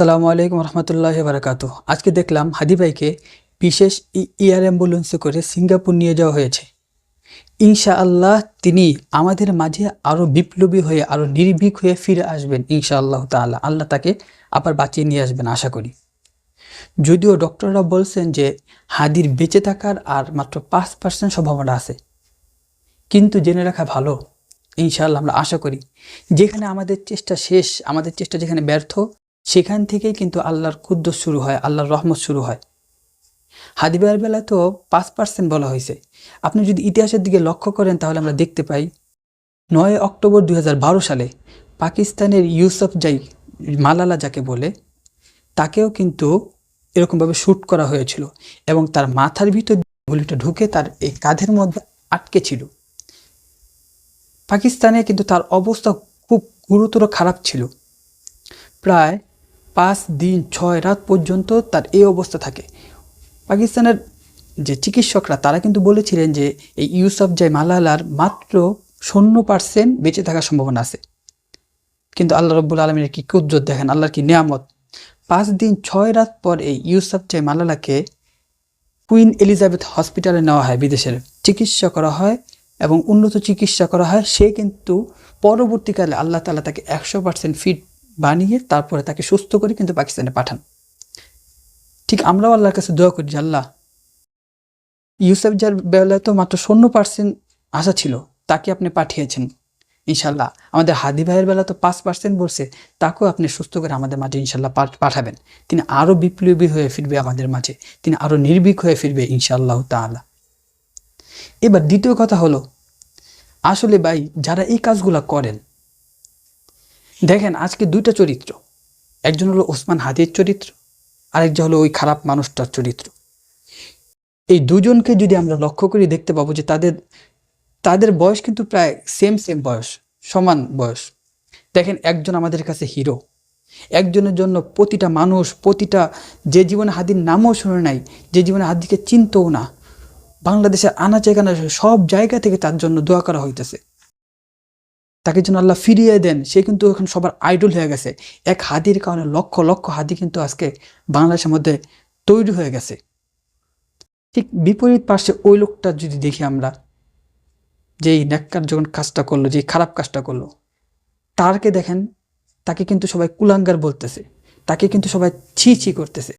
সালামু আলাইকুম রহমতুল্লাহ বারাকাতু। আজকে দেখলাম হাদি ভাইকে বিশেষ এয়ার অ্যাম্বুলেন্সে করে সিঙ্গাপুর নিয়ে যাওয়া হয়েছে। ইনশা আল্লাহ তিনি আমাদের মাঝে আরও বিপ্লবী হয়ে আরও নির্ভীক হয়ে ফিরে আসবেন ইনশা আল্লাহ তাআলা। আল্লাহ তাকে আবার বাঁচিয়ে নিয়ে আসবেন আশা করি। যদিও ডক্টররা বলছেন যে হাদির বেঁচে থাকার আর মাত্র পাঁচ পার্সেন্ট সম্ভাবনা আছে। কিন্তু জেনে রাখা ভালো। ইনশাআল্লাহ আমরা আশা করি। যেখানে আমাদের চেষ্টা শেষ, আমাদের চেষ্টা যেখানে ব্যর্থ সেখান থেকেই কিন্তু আল্লাহর ক্ষুদ্র শুরু হয়, আল্লাহর রহমত শুরু হয়। হাদিবার বেলা তো পাঁচ পার্সেন্ট বলা হয়েছে। আপনি যদি ইতিহাসের দিকে লক্ষ্য করেন, তাহলে আমরা দেখতে পাই, নয় অক্টোবর দু হাজার বারো সালে পাকিস্তানের ইউসুফ জাই মালালা যাকে বলে, তাকেও কিন্তু এরকমভাবে শ্যুট করা হয়েছিল এবং তার মাথার ভিতর গুলিটা ঢুকে তার এই কাঁধের মধ্যে আটকে ছিল। পাকিস্তানে কিন্তু তার অবস্থা খুব গুরুতর খারাপ ছিল। প্রায় পাঁচ দিন ছয় রাত পর্যন্ত তার এই অবস্থা থাকে। পাকিস্তানের যে চিকিৎসকরা, তারা কিন্তু বলেছিলেন যে এই ইউসুফ জাই মালালার মাত্র শূন্য পার্সেন্ট বেঁচে থাকার সম্ভাবনা আছে। কিন্তু আল্লাহ রব্বুল আলমীর কি কুদ্রত দেখেন? আল্লাহর কি নিয়ামত? পাঁচ দিন ছয় রাত পর এই ইউসুফ জাই মালালাকে কুইন এলিজাবেথ হসপিটালে নেওয়া হয় বিদেশের। চিকিৎসা করা হয় এবং উন্নত চিকিৎসা করা হয়। সে কিন্তু পরবর্তীকালে আল্লাহ তালা তাকে একশো পার্সেন্ট ফিট বানিয়ে তারপরে তাকে সুস্থ করে কিন্তু পাকিস্তানে পাঠান। ঠিক আমরাও আল্লাহর কাছে দোয়া করি আল্লাহ, ইউসেফ যার বেলায় তো মাত্র শূন্য পার্সেন্ট আশা ছিল, তাকে আপনি পাঠিয়েছেন। ইনশাল্লাহ আমাদের হাদি ভাইয়ের বেলা তো পাঁচ পার্সেন্ট বলছে, তাকেও আপনি সুস্থ করে আমাদের মাঝে ইনশাল্লাহ পাঠাবেন। তিনি আরও বিপ্লবী হয়ে ফিরবে আমাদের মাঝে, তিনি আরও নির্ভীক হয়ে ফিরবে ইনশাআল্লাহ তাআলা। এবার দ্বিতীয় কথা হলো, আসলে ভাই, যারা এই কাজগুলা করেন দেখেন, আজকে দুইটা চরিত্র। একজন হলো ওসমান হাদির চরিত্র, আরেকজন হলো ওই খারাপ মানুষটার চরিত্র। এই দুজনকে যদি আমরা লক্ষ্য করি, দেখতে পাবো যে তাদের তাদের বয়স কিন্তু প্রায় সেম সেম বয়স, সমান বয়স। দেখেন, একজন আমাদের কাছে হিরো একজনের জন্য প্রতিটা মানুষ, প্রতিটা, যে জীবনে হাদির নামও শুনে নাই, যে জীবনে হাদিকে চিনতও না, বাংলাদেশের আনাচে কানাচে সব জায়গা থেকে তার জন্য দোয়া করা হইতেছে। তাকে যেন আল্লাহ ফিরিয়ে দেন, সে কিন্তু এখন সবার আইডল হয়ে গেছে। এক হাদির কারণে লক্ষ লক্ষ হাদি কিন্তু আজকে বাংলাদেশের মধ্যে তৈরি হয়ে গেছে। ঠিক বিপরীত পাশে ওই লোকটা যদি দেখি আমরা, যে এই ন্যাক্কার যখন কাজটা করল, যে খারাপ কাজটা করল, তারকে দেখেন, তাকে কিন্তু সবাই কুলাঙ্গার বলতেছে, তাকে কিন্তু সবাই ছি ছি করতেছে।